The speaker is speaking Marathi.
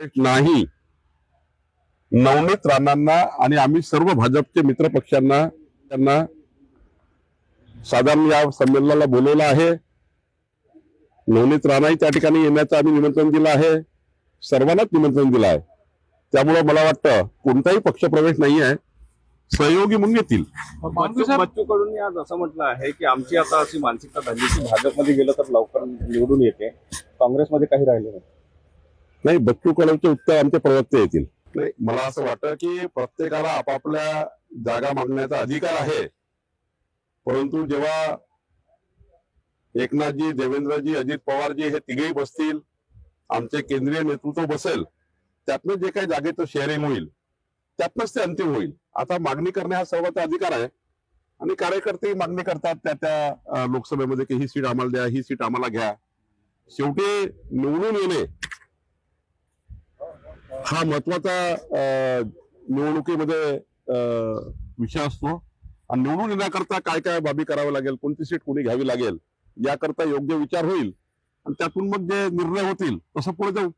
नाही. नवनीत राणांना आणि आम्ही सर्व भाजपचे मित्र पक्षांना त्यांना साधारण या संमेलनाला बोलवलं आहे. नवनीत राणाही त्या ठिकाणी येण्याचं आम्ही निमंत्रण दिलं आहे. सर्वांनाच निमंत्रण दिलं आहे. त्यामुळे मला वाटतं कोणताही पक्षप्रवेश नाही आहे. सहयोगी म्हणून येतील. बच्चू बच्चू कडून आज असं म्हटलं आहे की आमची आता अशी मानसिकता झाली की भाजपमध्ये गेलं तर लवकर निवडून येते. काँग्रेसमध्ये काही राहिलं नाही. नाही बच्चू कडूचे उत्तर आमचे प्रवक्ते येतील. नाही मला असं वाटतं की प्रत्येकाला आपापल्या जागा मागण्याचा अधिकार आहे. परंतु जेव्हा एकनाथजी देवेंद्रजी अजित पवारजी हे तिघेही बसतील आमचे केंद्रीय नेतृत्व बसेल त्यातनं जे काही जागेचं शेअरिंग होईल त्यातनंच ते अंतिम होईल. आता मागणी करणे हा सर्वांचा अधिकार आहे. आणि कार्यकर्ते मागणी करतात त्या त्या लोकसभेमध्ये की ही सीट आम्हाला द्या ही सीट आम्हाला घ्या. शेवटी निवडून येणे हा महत्त्वाचा अं, निवडणुकीमध्ये विषय असतो. आणि निवडून येण्याकरता काय काय बाबी कराव्या लागेल कोणती सीट कोणी घ्यावी लागेल याकरता योग्य विचार होईल. आणि त्यातून मग जे निर्णय होतील तसं पुढे जाऊ.